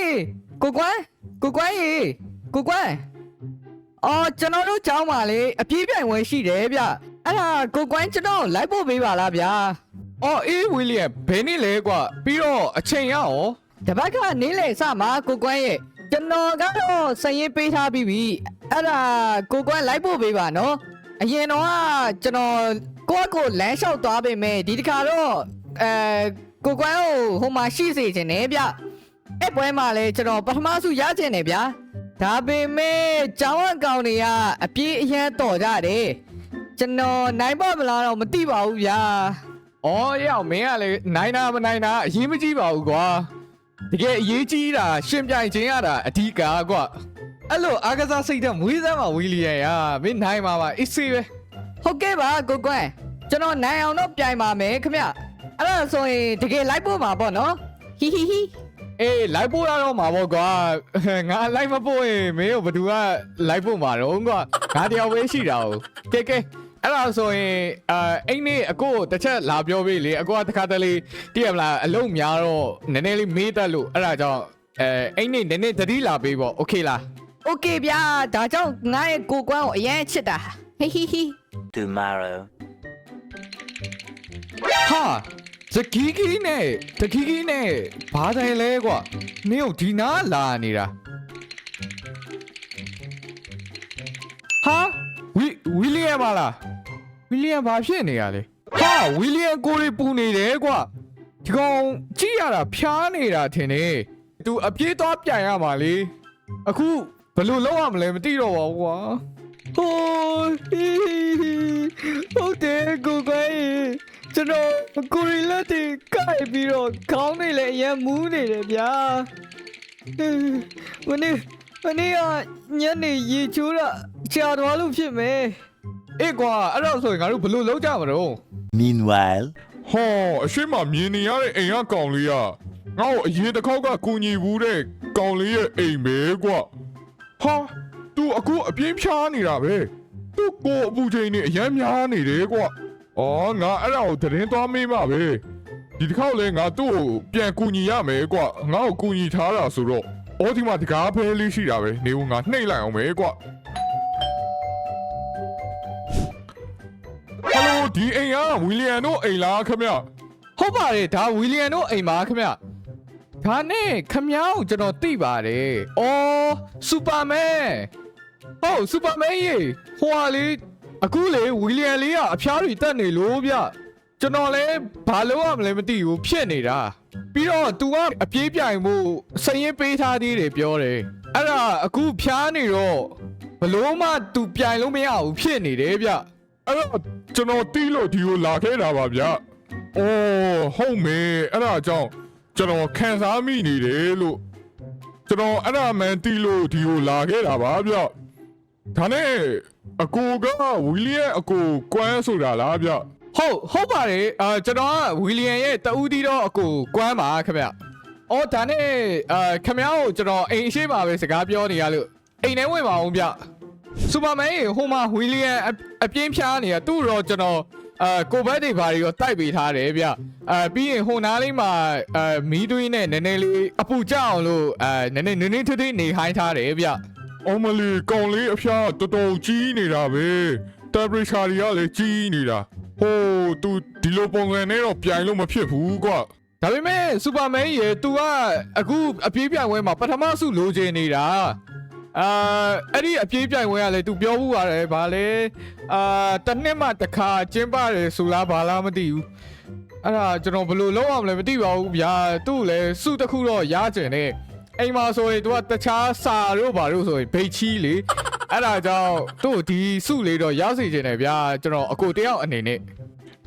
ရေကိုကွမ်းကိုကွမ်းရေကိုကွမ်းအော်ကျွန်တော်တို့ကျောင်းမှာလေအပြေးပြိုင်ပွဲရှိတယ်ဗျအဲ့ဒါကိုကွမ်းကျွန်တော်လိုက်ဖို့ပေးပါလားဗျာအော်အေးဝီလီယံဘယ်နည်းလဲကွာပြီးတော့အချိန်ရအောင်တပတ်ကနေလေစမှာကိုကွမ်းရေကျွန်တော်ကတော့စရင်ပေးထားပြီးပြီအဲ့ဒါကိုကွမ်းလိုက်ဖို့ပေးပါနော်အရင်တော့ကကျွန်တော်ကိုယ့်အကိုလမ်းလျှောက်သွားပေမဲ့ဒီတစ်ခါတော့အဲကိုကွမ်းကိုဟိုမှာရှိစေချင်တယ်ဗျ အဲ့ပွဲမှာလေကျွန်တော်ပထမဆုရချင်တယ်ဗျာဒါပေမဲ့ကျောင်းအကောင်တွေကအပြေးအရန်တော်ကြတယ်ကျွန်တော်နိုင်ပါမလားတော့မသိပါဘူးဗျာအော်ရောက်မင်းကလေနိုင်တာမနိုင်တာအရေးမကြီးပါဘူးကွာတကယ်အရေးကြီးတာရှင်ပြိုင်ခြင်းရတာအဓိကကွာအဲ့လိုအားကစားစိတ်တဲ့မွေးစမ်းပါဝီလီယံရမင်းနိုင်ပါပါအစ်စေးပဲဟုတ်ကဲ့ပါကိုကွန်းကျွန်တော်နိုင်အောင်တော့ပြိုင်ပါမယ်ခင်ဗျအဲ့ဒါဆိုရင်တကယ်လိုက်ပို့မှာပေါ့နော်ဟီဟီဟီ အေးလိုက်ပို့ရတော့မှာပေါ့ကွာငါလိုက်မပို့ရင်မင်းတို့ဘယ်သူကလိုက်ပို့မှာတော့ကွာငါတယောက်ပဲရှိတာ哦ကဲကဲအဲ့ဒါဆိုရင်အာအိမ်နေအကိုကိုတစ်ချက်လာပြောပေးလေအကိုကတခါတလေတည့်ရမလားအလုံးများတော့နည်းနည်းလေးမေးတတ်လို့အဲ့ဒါကြောင့်အဲအိမ်နေနည်းနည်းသတိလာပေးပေါ့โอเคလား โอเคဗျာဒါကြောင့်ငါရဲ့ကိုကွန်းကိုအရင်ချစ်တာဟီဟီဟီ tomorrow. ဟာ ဇကီကီနဲ့တကီကီနဲ့ဘာတိုင်လဲကွာမင်းတို့ဒီနာလာနေတာဟာဝီဝီလီယံပါလားဝီလီယံဘာဖြစ်နေရလဲဟာဝီလီယံကိုလေးပူနေတယ်ကွာဒီကောင်ကြည့်ရတာဖျားနေတာထင်တယ်သူအပြေးသွားပြန်ရမှာလေအခုဘယ်လိုလုပ်ရမလဲမသိတော့ပါဘူးကွာဟိုးဟီဟီဟုတ်တယ်ကိုကွန်းရေ ကျွန်တော်ကိုရီလက်တွေကိုက်ပြီးတော့ခေါင်းနေလေအရင်မူးနေတယ်ဗျာမနေ့မနေ့ကညနေရေချိုးတာကြာသွားလို့ဖြစ်မယ်အေးကွာအဲ့တော့ဆိုရင်ငါတို့ဘယ်လိုလုပ်ကြမလို့ Meanwhile, ဟောအရှိမမြင်နေရတဲ့အိမ်ကကောင်လေးကငါ့ကိုအရင်တစ်ခေါက်ကကူညီဘူးတဲ့ကောင်လေးရဲ့အိမ်ပဲကွဟာ तू အခုအပြင်းဖြားနေတာပဲ तू ကိုအပူချိန်နဲ့အရမ်းများနေတယ်ကွ အော်ငါအဲ့ဒါကိုသတင်းသွားမေးမှာပဲဒီတစ်ခေါက်လဲငါသူ့ကိုပြန်ကူညီရမယ်ကွငါ့ကိုကူညီထားတာဆိုတော့အော်ဒီမှာတကားဖဲလေးရှိတာပဲနေဦးငါနှိမ့်လိုက်အောင်ပဲကွဟယ်လိုဒီအိမ်ကဝီလီယံတို့အိမ်လားခင်ဗျဟုတ်ပါတယ်ဒါဝီလီယံတို့အိမ်ပါခင်ဗျဒါနဲ့ခမ ्या ကိုကျွန်တော်သိပါတယ်အော်စူပါမန်ဟုတ်စူပါမန်ရေဟိုဟာလေ အခုလေဝီလီယံလေးကအဖျားတွေတက်နေလို့ဗျကျွန်တော်လည်းဘာလုပ်ရမလဲမသိဘူးဖြစ်နေတာပြီးတော့ तू ကအပြေးပြိုင်မှုစရင်ပေးထားသေးတယ်ပြောတယ်အဲ့ဒါအခုဖျားနေတော့ဘလို့မှ तू ပြိုင်လို့မရဘူးဖြစ်နေတယ်ဗျအဲ့တော့ကျွန်တော်တီးလို့ဒီကိုလာခဲ့တာပါဗျ။အိုးဟုတ်မေအဲ့ဒါကြောင့်ကျွန်တော်ခံစားမိနေတယ်လို့ကျွန်တော်အဲ့ဒါမှန်တီးလို့ဒီကိုလာခဲ့တာပါဗျ။ဒါနဲ့ အကိုကဝီလီယံအကိုကွမ်းဆိုတာလားဗျဟုတ်ဟုတ်ပါတယ်အာကျွန်တော်ကဝီလီယံရဲ့တဦးတီတော့အကိုကွမ်းပါခင်ဗျ။အော်ဒါနဲ့အာခင်ဗျားကိုကျွန်တော်အိမ်ရှိပါပဲစကားပြောနေရလို့အိမ်ထဲဝင်ပါအောင်ဗျ။စူပါမန်ရေဟိုမှာဝီလီယံအအပြင်းဖြားနေတာသူ့တော့ကျွန်တော်အာကိုဘက်တွေဘာတွေရောတိုက်ပေးထားတယ်ဗျ။အာပြီးရင်ဟိုနားလေးမှာအာမီးသွေးနဲ့နည်းနည်းလေးအပူကြအောင်လို့အာနည်းနည်းနည်းနည်းထွေးထွေးနေဟိုင်းထားတယ်ဗျ။။ အော်မလီကောင်လေးအဖျားတော်တော်ကြီးနေတာပဲ။ temperature တွေကလည်းကြီးနေတာ။ဟိုး तू ဒီလိုပုံစံနဲ့တော့ပြိုင်လို့မဖြစ်ဘူးကွ။ ဒါပေမဲ့စူပါမန်ရေ तू ကအခုအပြေးပြိုင်ပွဲမှာပထမဆုလိုချင်နေတာအာအဲ့ဒီအပြေးပြိုင်ပွဲကလည်း तू ပြောဘူးပါတယ်ဗာလေအာတစ်နှစ်မှတစ်ခါကျင်းပါတယ်ဆိုလားဗာလားမသိဘူးအဲ့ဒါကျွန်တော်ဘယ်လိုလုပ်အောင်လဲမသိပါဘူးဗျာသူ့လည်းဆုတစ်ခုတော့ရကျင်တယ် အိမ်မှာဆိုရင် तू ကတခြားစာတို့ဗာတို့ဆိုရင်ဘိတ်ချီလေအဲ့ဒါကြောင့်သူ့ဒီဆုလေးတော့ရစေချင်တယ်ဗျာကျွန်တော်အကိုတယောက်အနေနဲ့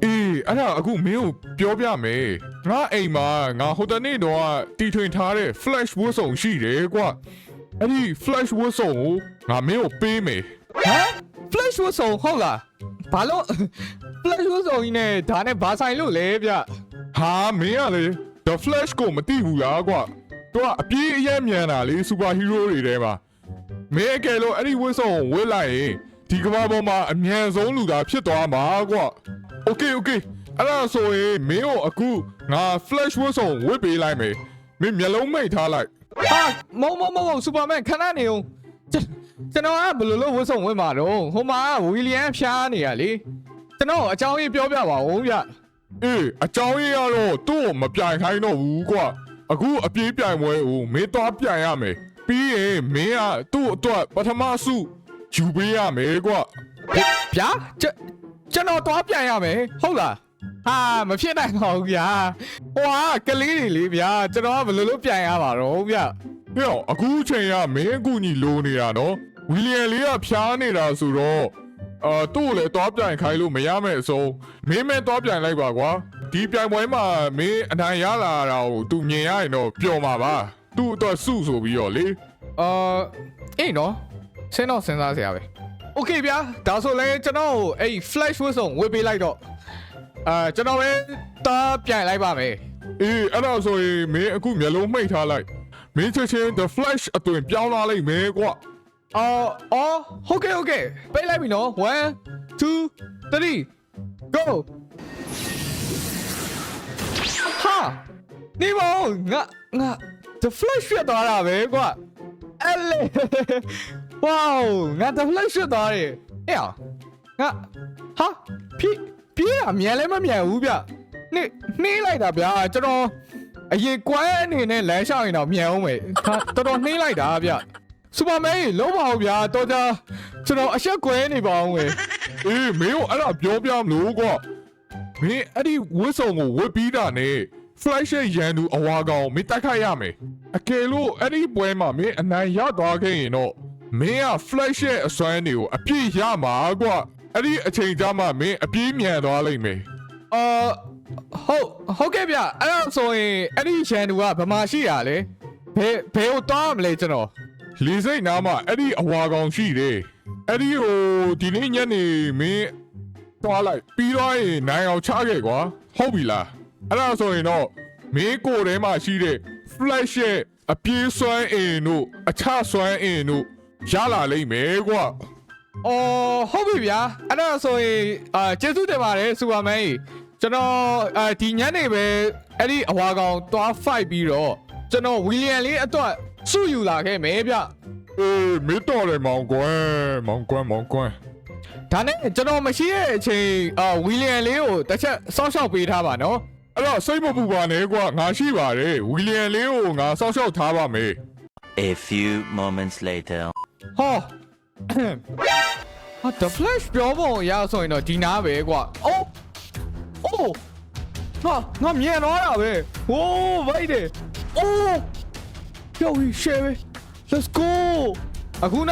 အေးအဲ့ဒါအခုမင်းကိုပြောပြမယ်ငါအိမ်မှာငါဟိုတနေ့တော့တီထွင်ထားတဲ့ flash ဝတ်စုံရှိတယ်ကွာအဲ့ဒီ flash ဝတ်စုံကိုငါမင်းကိုပေးမယ်ဟမ် flash ဝတ်စုံဟုတ်လားဘာလို့ flash ဝတ်စုံကြီးနဲ့ဒါနဲ့ဘာဆိုင်လို့လဲဗျဟာမင်းကလေ the flash ကိုမသိဘူးလားကွာ သူကအပြေးအရက်မြန်တာလေ super hero တွေထဲမှာမင်းအကယ်လို့အဲ့ဒီဝတ်စုံကိုဝတ်လိုက်ရင်ဒီကမ္ဘာပေါ်မှာအမြန်ဆုံးလူသားဖြစ်သွားမှာကွာ okay okay အဲ့ဒါဆိုရင်မင်းကိုအခုငါ flash ဝတ်စုံဝတ်ပေးလိုက်မယ်မင်းမျက်လုံးမိတ်ထားလိုက်ဟာမုံမုံမုံစူပါမန်ခဏနေအောင်ကျွန်ကျွန်တော်ကဘယ်လိုလုပ်ဝတ်ဆောင်ဝင်မှာတော့ဟိုမှာဝီလီယံဖျားနေရလေကျွန်တော်အကြောင်းကြီးပြောပြပါဦးဗျအေးအကြောင်းရင်းကတော့သူ့ကိုမပြိုင်ခိုင်းတော့ဘူးကွာ အခုအပြေးပြိုင်ပွဲကိုမင်းသွားပြိုင်ရမယ်ပြီးရင်မင်းကသူ့အတွက်ပထမဆုယူပေးရမယ်ကွာဗျာကျွန်ကျွန်တော်သွားပြန်ရမယ်ဟုတ်လားဟာမဖြစ်နိုင်ပါဘူးဗျာဟိုကကလေးတွေလေဗျာကျွန်တော်ကဘယ်လိုလုပ်ပြန်ရပါတော့ဗျဟဲ့အခုချိန်ကမင်းအကူညီလိုနေတာနော်ဝီလီယံလေးကဖျားနေတာဆိုတော့အာသူ့ကိုလည်းသွားပြိုင်ခိုင်းလို့မရမဲ့အစုံမင်းမဲသွားပြိုင်လိုက်ပါကွာ ဒီပြိုင်ပွဲမှာမင်းအနိုင်ရလာတာကို तू မြင်ရရင်တော့ပျော်မှာပါသူ့အတွက်စုဆိုပြီးတော့လေ အာအေးနော်စဉ်းတော့စဉ်းစားစရာပဲโอเคဗျာဒါဆိုလည်းကျွန်တော်ကိုအဲ့ flash ဝတ်ဆောင်ဝေပေးလိုက်တော့အာကျွန်တော်ပဲတားပြန်လိုက်ပါမယ် အေးအဲ့ဒါဆိုရင်မင်းအခုမျက်လုံးမှိတ်ထားလိုက်မင်းချက်ချင်း the flash အသွင်ပြောင်းလာလိုက်မယ်ကွာ အော်အော်ဟုတ်ကဲ့ဟုတ်ကဲ့ပေးလိုက်ပြီနော်1 2 3 go ဟာ နေမောငါငါ the flash ဖြစ်သွားတာပဲကွာအဲ့လေ wow ငါ the flash ဖြစ်သွားတယ်ဟဲ့အောင်ငါဟာပြေးပြေးတာမြန်လည်းမမြန်ဘူးဗျနေနှေးလိုက်တာဗျာကျွန်တော်အရင်ကွမ်းအနေနဲ့လမ်းလျှောက်ရင်တော့မြန်အောင်မယ်ဒါတော်တော်နှေးလိုက်တာဗျစူပါမန်ကြီးလုံးပါအောင်ဗျာတော်ကြကျွန်တော်အဆက်ကွဲနေပါအောင်မယ်အေးမင်းကိုအဲ့ဒါပြောပြမလို့ကွာမင်းအဲ့ဒီဝတ်စုံကိုဝတ်ပြီးတာနဲ့ flash ရဲ့ရန်သူအဝါကောင်မင်းတိုက်ခိုက်ရမယ်အကယ်လို့အဲ့ဒီပွဲမှာမင်းအနိုင်ရသွားခဲ့ရင်တော့မင်းက flash ရဲ့အစွမ်းတွေကိုအပြည့်ရမှာကွာအဲ့ဒီအချိန်ကြာမှမင်းအပြေးမြန်သွားလိမ့်မယ်အာဟုတ်ဟုတ်ကဲ့ဗျအဲ့ဒါဆိုရင်အဲ့ဒီချန်တူကဘယ်မှာရှိရလဲဘယ်ဘယ်ကိုတောင်းမလဲကျွန်တော်လေစိတ်နားမှာအဲ့ဒီအဝါကောင်ရှိတယ်အဲ့ဒီဟိုဒီနေ့ညနေမင်းသွားလိုက်ပြီးတော့ရင်နိုင်အောင်ချခဲ့ကွာဟုတ်ပြီလား အဲ့ဒါဆိုရင်တော့မင်းကိုယ်ထဲမှာရှိတဲ့ flash ရဲ့အပြေးစွမ်းအင်တို့အချစွမ်းအင်တို့ရလာလိမ့်မယ်ကွာအော်ဟုတ်ပြီဗျာအဲ့ဒါဆိုရင်အာကျေးဇူးတင်ပါတယ်စူပါမန်ကြီးကျွန်တော်အာဒီညနေပဲအဲ့ဒီအဝါကောင်သွား fight ပြီးတော့ကျွန်တော်ဝီလီယံလေးအတွက်စုယူလာခဲ့မယ်ဗျအေးမင်းတော်တယ်မောင်ကွန်းမောင်ကွန်းမောင်ကွန်းဒါနဲ့ကျွန်တော်မရှိတဲ့အချိန်အာဝီလီယံလေးကိုတစ်ချက်စောင့်ရှောက်ပေးထားပါနော် အဲ့တော့စိတ်မပူပါနဲ့ကွာငါရှိပါတယ်ဝီလီယံလေးကိုငါစောက်ရှောက်ထားပါမယ် A few moments later. ဟောဟာ the flash ပြောဖို့ရဆိုရင်တော့ဒီနာပဲကွာအိုးအိုးဟာငါမြင်တော့တာပဲဟိုးဗိုက်တယ်အိုးပြောပြီး share ပဲ let's go အခုန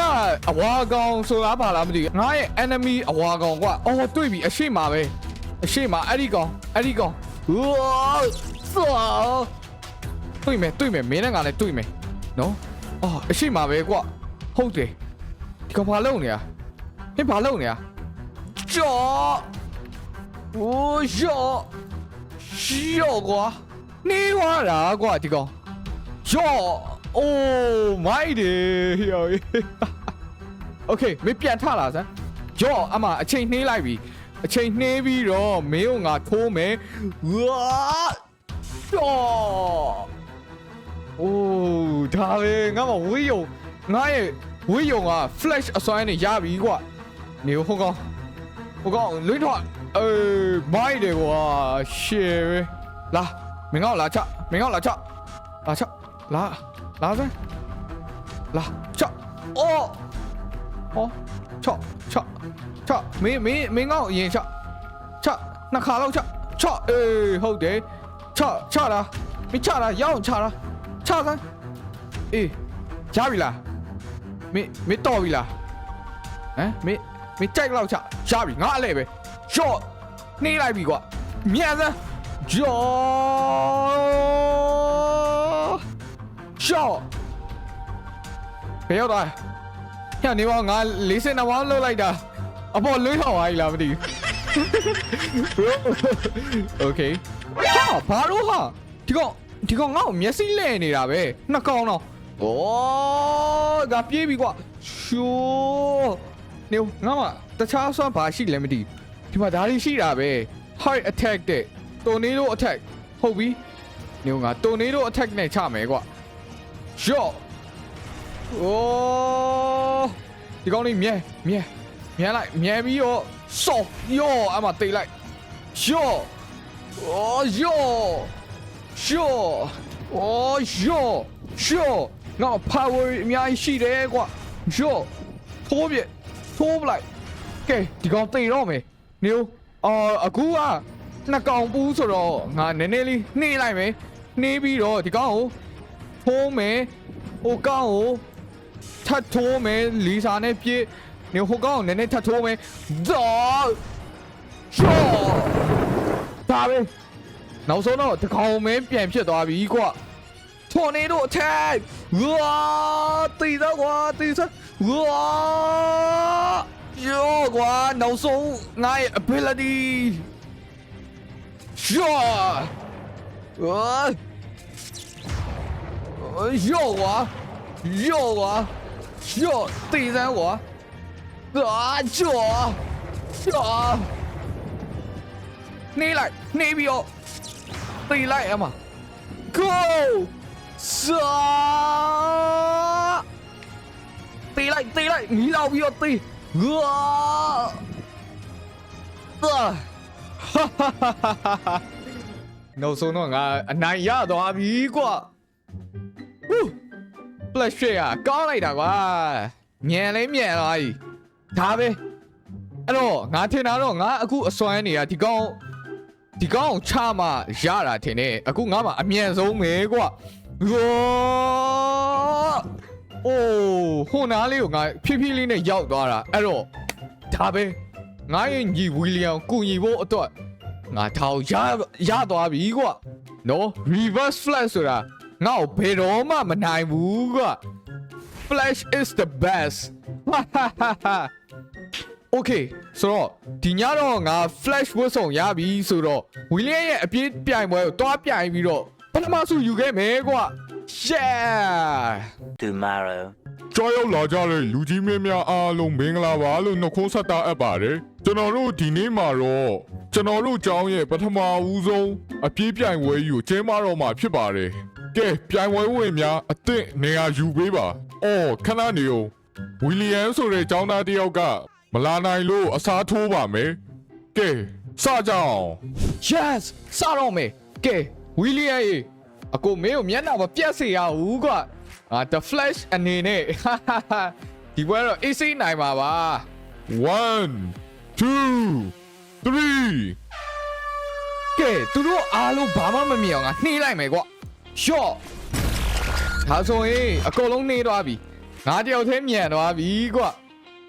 အဝါကောင်ဆိုတာပါလားမသိဘူးငါရဲ့ enemy အဝါကောင်ကွာအော်တွေ့ပြီအရှိမပဲအရှိမအဲ့ဒီကောင်အဲ့ဒီကောင် ။ဝါဆောတွေ့မယ်တွေ့မယ်မင်းနဲ့ငါလည်းတွေ့မယ်နော်။အော်အရှိမပဲကွ။ဟုတ်တယ်။ဒီကောင်ဘာလုပ်နေရ။မင်းဘာလုပ်နေရ။ကြော့။ဝိုးရော့။ရော့ကွာ။နေဝါတာကွာဒီကောင်။ရော့။ Oh my dear ။ Okay မင်းပြန်ထလာစမ်း။ကြော့အမအချိန်နှေးလိုက်ပြီ။ အချိန်နှေးပြီးတော့မင်းကငါထိုးမယ်ဝါရော့โอ้ဒါပဲငါမဝေးယုံငါရဲ့ဝေးယုံက flash အစွမ်းနဲ့ရပြီကွာနေဟိုကောင်ဟိုကောင်လွင့်တော့အေးမိုက်တယ်ကွာရှေပဲလာမင်းကောက်လာချမင်းကောက်လာချလာချလာလာစမ်းလာချအော်ဟော ချချချမင်းမင်းမင်းကောက်အရင်ချချနှစ်ခါလောက်ချချအေးဟုတ်တယ်ချချလားမင်းချလားရအောင်ချလားချစမ်းအေးရပြီလားမင်းမင်းတော်ပြီလားဟမ်မင်းမင်းကြိုက်လောက်ချရပြီငါအလဲပဲရှော့နှေးလိုက်ပြီကွာမြန်စမ်းဂျောရှော့ဘယ်ရောက်သွား ညနေပေါင်းငါ၄၀နှစ်ပေါင်းလောက်လိုက်တာအပေါ်လွှဲဟောင်းအားကြီးလားမသိဘူး Okay ဟာဘာလို့ဟာဒီကောင်ဒီကောင်ငါ့ကိုမျက်စိလဲနေတာပဲနှစ်ကောင်တော့ဩဒါပြေးပြီကွာရှူနေငါမတခြားဆွမ်းဘာရှိလဲမသိဒီမှာဒါတွေရှိတာပဲ high attack တဲ့တိုနေလို့ attack ဟုတ်ပြီနေငါတိုနေလို့ attack နဲ့ချမယ်ကွာ shot ဩ ဒီကောင်းလေးမြဲမြဲမြဲလိုက်မြဲပြီးတော့စော့ယောအမတိတ်လိုက်ယောအော်ယောယောအော်ယောယောငါ power အများကြီးရှိတယ်ကွာယောထိုးပြထိုးပလိုက်ကဲဒီကောင်တိတ်တော့မယ်နေဦးအော်အခုကနှစ်ကောင်ပူးဆိုတော့ငါနည်းနည်းလေးနှေးလိုက်မယ်နှေးပြီးတော့ဒီကောင်ကိုထိုးမယ်ဟိုကောင်ကို ထပ်ထိုးမယ်လီစာနဲ့ပြည့်နေဟိုကောင်နည်းနည်းထပ်ထိုးမယ်ဒေါ်ချောဒါပဲနောက်ဆုံးတော့တကောင်မဲပြန်ဖြစ်သွားပြီကွာထွန်နေတို့ attack ဝါတီတော့ကွာတီစဝါယောကွာနောက်ဆုံးငါ့ရဲ့ ability ယောဝါယောကွာယောကွာ 哟，对上我，左脚，左，内来，内边哟，提来，阿玛，Go，左，提来，提来，牛右提，哇，啊，哈哈哈哈，牛孙光，那呀，多比过。 ပြီကွာ flash ရှေ့ကကောင်းလိုက်တာကွာညံလေးညံလာပြီဒါပဲအဲ့တော့ငါထင်တာတော့ငါအခုအစွမ်းနေတာဒီကောင်ဒီကောင်ချမှရတာထင်တယ်အခုငါမှအမြန်ဆုံးပဲကွာဝါအိုးဟိုနားလေးကိုငါဖြည်းဖြည်းလေးနဲ့ရောက်သွားတာအဲ့တော့ဒါပဲငါရဲ့ညီဝီလီယံကူညီဖို့အတွက်ငါထောင်ရရသွားပြီကွာနော် reverse flash ဆိုတာ ငါ့ကိုဘယ်တော့မှမနိုင်ဘူးကွာ flash is the best ဟာဟာဟာဟာ Okay ဆိုတော့ဒီညတော့ငါ flash ဝတ်ဆောင်ရပြီဆိုတော့ဝီလီယံရဲ့အပြေးပြိုင်ပွဲကိုတွားပြိုင်ပြီးတော့ပထမဆုံးယူခဲ့မယ်ကွာ yeah Tomorrow. ကြောက်ရောက်လာကြတဲ့လူကြီးမင်းများအားလုံးမင်္ဂလာပါလို့နှုတ်ခွန်းဆက်တာအပ်ပါတယ်ကျွန်တော်တို့ဒီနေ့မှာတော့ကျွန်တော်တို့ကျောင်းရဲ့ပထမဦးဆုံးအပြေးပြိုင်ပွဲကြီးကိုကျင်းပတော့မှာဖြစ်ပါတယ် ကဲပြိုင်ပွဲဝင်များအသင့်နေရာယူပေးပါအော်ခဏနေဦးဝီလီယံဆိုတဲ့ကျောင်းသားတစ်ယောက်ကမလာနိုင်လို့အစားထိုးပါမယ်ကဲစကြအောင် yes စတော့မယ်ကဲဝီလီယံရေအကိုမင်းကိုမျက်နှာမပြတ်စေရဘူးကွာအာ the flash အနေနဲ့ဟာဟာဟာဒီပွဲတော့ AC နိုင်ပါပါ1 2 3ကဲသူတို့အားလုံးဘာမှမမြင်အောင်ငါနှေးလိုက်မယ်ကွာ shot ဒါဆိုရင်အကုန်လုံးနှေးသွားပြီငါတယောက်တည်းမြန်သွားပြီကွာ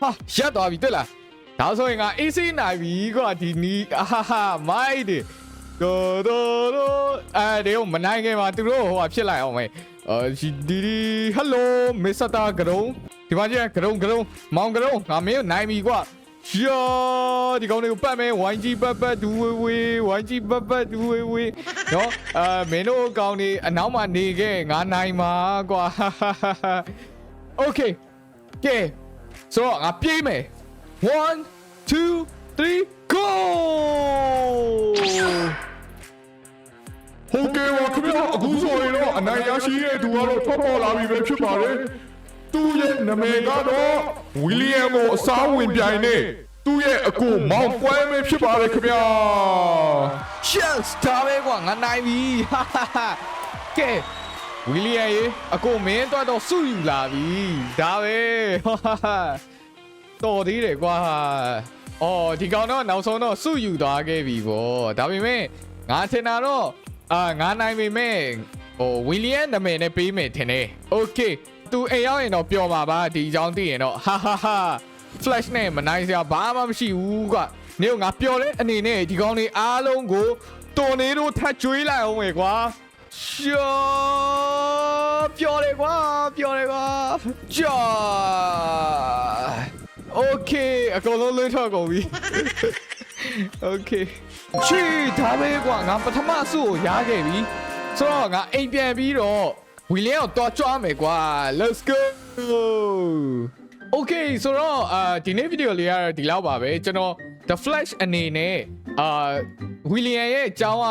ဟာရက်သွားပြီတွေ့လားဒါဆိုရင်ငါ AC နိုင်ပြီကွာဒီနီးအာဟာဟာမိုက်တယ်ဒိုဒိုဒိုအဲဒီမနိုင်ခင်မှာသူတို့ဟိုဟာဖြစ်လိုက်အောင်မယ်အာဒီဒီဟယ်လိုမစ္စတာဂရုံဒီမှာကျဂရုံဂရုံမောင်ဂရုံငါမင်းကိုနိုင်ပြီကွာ ယောဒီကောင်တွေကိုပတ်မယ် YG ပတ်ပတ်ဒူဝေဝေ YG ပတ်ပတ်ဒူဝေဝေနော်အာမင်းတို့ကောင်တွေအနောက်မှာနေခဲ့ငါနိုင်မှာကွာ Okay ကဲဆိုတော့ငါပြေးမယ်1 2 3 go ဟုတ်ကဲ့ပါခင်ဗျာအခုဆိုရင်တော့အနိုင်ရရှိတဲ့သူကတော့ထွက်ပေါ်လာပြီပဲဖြစ်ပါတယ် သူ့ရဲ့နာမည်ကတော့ဝီလီယံကိုအစားဝင်ပြိုင်နေသူ့ရဲ့အကိုမောင်ပွဲပဲဖြစ်ပါတယ်ခင်ဗျာ yes ဒါပဲကွာငါနိုင်ပြီ ကဲဝီလီယံရေအကိုမင်းတော့တော့စုယူလာပြီဒါပဲ တော်သေးတယ်ကွာအော်ဒီကောင်တော့နောက်ဆုံးတော့စုယူသွားခဲ့ပြီဗောဒါပေမဲ့ငါထင်တာတော့အာငါနိုင်ပေမဲ့ဟိုဝီလီယံနာမည်နဲ့ပေးမယ်ထင်တယ်โอเค သူအိမ်ရောက်ရင်တော့ပျော်မှာပါဒီအကြောင်းသိရင်တော့ဟာဟာဟာ flash နဲ့မနိုင်စရာဘာမှမရှိဘူးကွာနေကငါပျော်တဲ့အနေနဲ့ဒီကောင်လေးအားလုံးကိုတော်နေတို့ထတ်ကျွေးလိုက်အောင်မယ်ကွာရှောပျော်တယ်ကွာပျော်တယ်ကွာဂျာ โอเคအကုန်လုံးလွှတ်ထွက်ကုန်ပြီโอเคချီဒါပဲကွာငါပထမဆုကိုရခဲ့ပြီဆိုတော့ငါအိမ်ပြန်ပြီးတော့ ဝီလျံကိုတော့ကြွားမယ်ကွာ let's go okay ဆိုတော့အာဒီနေ့ဗီဒီယိုလေးကတော့ဒီလောက်ပါပဲကျွန်တော် the flash အနေနဲ့အာဝီလျံရဲ့အကြောင်းက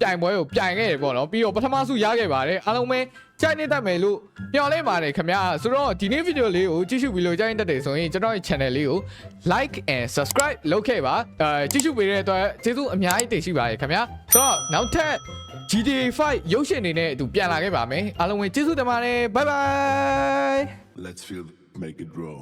ပြိုင်ပွဲကိုပြိုင်ခဲ့တယ်ပေါ့နော်ပြီးတော့ပထမဆုရခဲ့ပါတယ်အားလုံးပဲကြိုက်နေတတ်မယ်လို့မျှော်လင့်ပါတယ်ခင်ဗျာဆိုတော့ဒီနေ့ဗီဒီယိုလေးကိုကြည့်ရှုပြီးလို့ကြိုက်နေတတ်တယ်ဆိုရင်ကျွန်တော်ရဲ့ channel လေးကို like and subscribe လုပ်ခဲ့ပါအဲကြည့်ရှုပေးတဲ့အတွက်ကျေးဇူးအများကြီးတင်ရှိပါတယ်ခင်ဗျာဆိုတော့နောက်ထပ် GTA 5ရုပ်ရှင်အနေနဲ့သူပြန်လာခဲ့ပါမယ်အားလုံးဝင်ကျေးဇူးတင်ပါတယ် bye bye let's feel make it grow